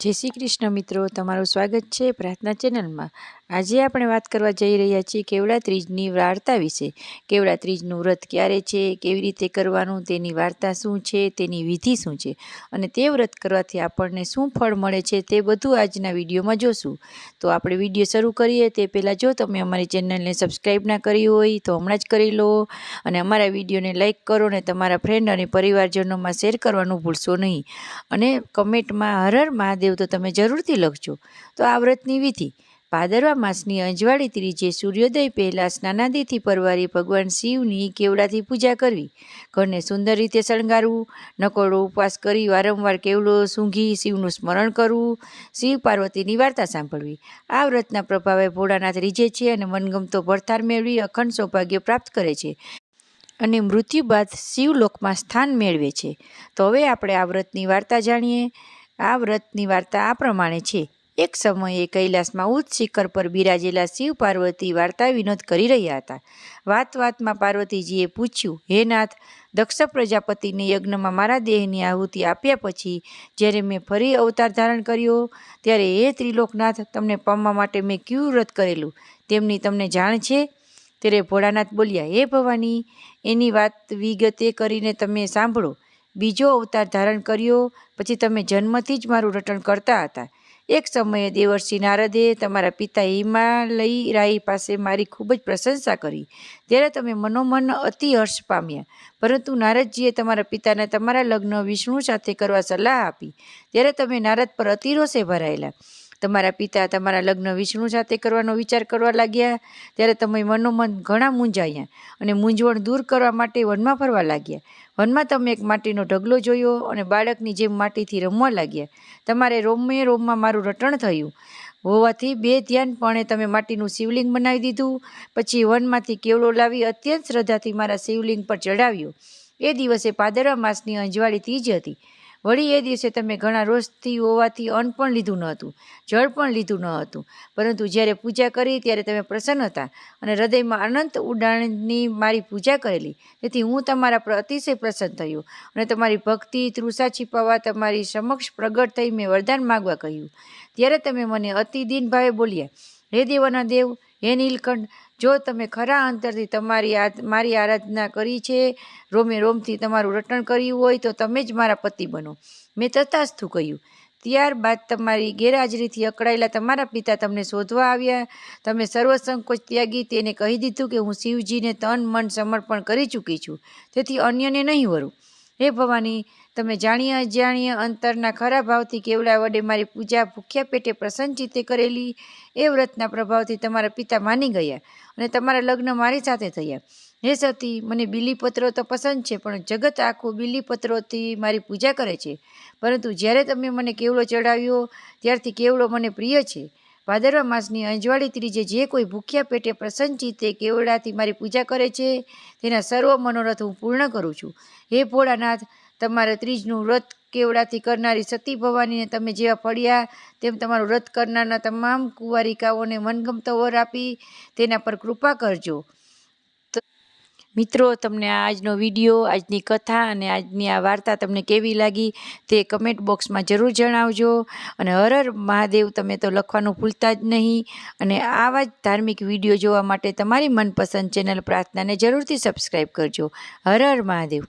જય શ્રી કૃષ્ણ મિત્રો તમારું સ્વાગત છે પ્રાર્થના ચેનલમાં. આજે આપણે વાત કરવા જઈ રહ્યા છીએ કેવડા ત્રીજની વાર્તા વિશે. કેવડા ત્રીજનું વ્રત ક્યારે છે, કેવી રીતે કરવાનું, તેની વાર્તા શું છે, તેની વિધિ શું છે અને તે વ્રત કરવાથી આપણને શું ફળ મળે છે તે બધું આજના વિડીયોમાં જોશું. તો આપણે વીડિયો શરૂ કરીએ તે પહેલાં જો તમે અમારી ચેનલને સબસ્ક્રાઈબ ના કરી હોય તો હમણાં જ કરી લો અને અમારા વિડીયોને લાઇક કરો અને તમારા ફ્રેન્ડ અને પરિવારજનોમાં શેર કરવાનું ભૂલશો નહીં. અને કમેન્ટમાં હર મહાદેવ તો તમે જરૂરથી લખજો. તો આ વ્રતની વિધિ. ભાદરવા માસની અંજવાળી ત્રીજે સૂર્યોદય પહેલાં સ્નાનાદિથી પરવારી ભગવાન શિવની કેવડાથી પૂજા કરવી. ઘરને સુંદર રીતે શણગારવું નકોડો ઉપવાસ કરી વારંવાર કેવડો સૂંઘી શિવનું સ્મરણ કરવું, શિવ પાર્વતીની વાર્તા સાંભળવી. આ વ્રતના પ્રભાવે ભોળાનાથ રીજે છે અને મનગમતો ભરથાર મેળવી અખંડ સૌભાગ્ય પ્રાપ્ત કરે છે અને મૃત્યુ બાદ શિવલોકમાં સ્થાન મેળવે છે. તો હવે આપણે આ વ્રતની વાર્તા જાણીએ. આ વ્રતની વાર્તા આ પ્રમાણે છે. એક સમયે કૈલાસમાં ઉચ્ચ શિખર પર બિરાજેલા શિવ પાર્વતી વાર્તા વિનોદ કરી રહ્યા હતા. વાત વાતમાં પાર્વતીજીએ પૂછ્યું, હે નાથ, દક્ષ પ્રજાપતિને યજ્ઞમાં મારા દેહની આહુતિ આપ્યા પછી જ્યારે મેં ફરી અવતાર ધારણ કર્યો, ત્યારે હે ત્રિલોકનાથ, તમને પામવા માટે મેં ક્યુ વ્રત કરેલું? તેમની તમને જાણ છે? ત્યારે ભોળાનાથ બોલ્યા, હે ભવાની, એની વાત વિગતે કરીને તમે સાંભળો. બીજો અવતાર ધારણ કર્યો, પછી તમે જન્મથી જ મારું રટણ કરતા હતા. એક સમયે દેવર્ષિ નારદે તમારા પિતા હિમાલય રાય પાસે મારી ખૂબ જ પ્રશંસા કરી. ત્યારે તમે મનોમન અતિ હર્ષ પામ્યા. પરંતુ નારદજીએ તમારા પિતાને તમારા લગ્ન વિષ્ણુ સાથે કરવા સલાહ આપી. ત્યારે તમે નારદ પર અતિરોષે ભરાયેલા. તમારા પિતા, તમારા લગ્ન વિષ્ણુ સાથે કરવાનો વિચાર કરવા લાગ્યા, ત્યારે તમે મનોમન ઘણા મૂંઝાયા અને મૂંઝવણ દૂર કરવા માટે વનમાં ફરવા લાગ્યા. વનમાં તમે એક માટીનો ઢગલો જોયો અને બાળકની જેમ માટીથી રમવા લાગ્યા. તમારે રોમે રોમમાં મારું રટણ થયું. હોવાથી બે ધ્યાનપણે તમે માટીનું શિવલિંગ બનાવી દીધું, પછી વનમાંથી કેવડો લાવી અત્યંત શ્રદ્ધાથી મારા શિવલિંગ પર ચડાવ્યો એ દિવસે પાદરવા માસની અંજવાળી તીજ હતી. વળી એ દિવસે તમે ઘણા રોષથી હોવાથી અન્ન પણ લીધું ન હતું જળ પણ લીધું ન હતું પરંતુ જ્યારે પૂજા કરી ત્યારે તમે પ્રસન્ન હતા અને હૃદયમાં અનંત ઉડાણની મારી પૂજા કરેલી. તેથી હું તમારા પર, અતિશય પ્રસન્ન થયો અને તમારી ભક્તિ, તૃષા છીપાવવા તમારી સમક્ષ પ્રગટ થઈ મેં વરદાન માગવા કહ્યું. ત્યારે તમે મને અતિ દિન ભાવે બોલ્યા, હે દેવાના દેવ હે નીલકંઠ, જો તમે ખરા અંતરથી તમારી મારી આરાધના કરી છે, રોમે રોમથી તમારું રટણ કર્યું હોય, તો તમે જ મારા પતિ બનો. મેં તથાસ્થું કહ્યું. ત્યારબાદ તમારી ગેરહાજરીથી અકળાયેલા તમારા પિતા તમને શોધવા આવ્યા. તમે સર્વસંકોચ ત્યાગી તેને કહી દીધું કે હું શિવજીને તન મન સમર્પણ કરી ચૂકી છું. તેથી અન્યને નહીં વરું. હે ભવાની, તમે જાણીએ અજાણીએ અંતરના ખરા ભાવથી કેવડા વડે મારી પૂજા ભૂખ્યા પેટે પ્રસન્ન કરેલી એ વ્રતના પ્રભાવથી તમારા પિતા માની ગયા અને તમારા લગ્ન મારી સાથે થયા. હે સતી, મને બિલીપત્રો તો પસંદ છે, પણ જગત આખું બિલીપત્રોથી મારી પૂજા કરે છે. પરંતુ જ્યારે તમે મને કેવડો ચડાવ્યો ત્યારથી કેવડો મને પ્રિય છે. ભાદરવા માસની અંજવાળી ત્રીજે જે કોઈ ભૂખ્યા પેટે પ્રસન્નચિત્તે કેવડાથી મારી પૂજા કરે છે, તેના સર્વ મનોરથ હું પૂર્ણ કરું છું. હે ભોળાનાથ, તમારે ત્રીજનું વ્રત કેવડાથી કરનારી સતી ભવાનીને તમે જેવા ફળ્યા, તેમ તમારું વ્રત કરનારના તમામ કુંવારિકાઓને મનગમતો વર આપી તેના પર કૃપા કરજો. મિત્રો, તમને આજનો વીડિયો, આજની કથા અને આજની આ વાર્તા તમને કેવી લાગી તે કમેન્ટ બોક્સમાં જરૂર જણાવજો. અને હર હર મહાદેવ, તમે તો લખવાનું ભૂલતા જ નહીં. અને આવા જ ધાર્મિક વીડિયો જોવા માટે તમારી મનપસંદ ચેનલ પ્રાર્થનાને જરૂરથી સબસ્ક્રાઈબ કરજો. હર હર મહાદેવ.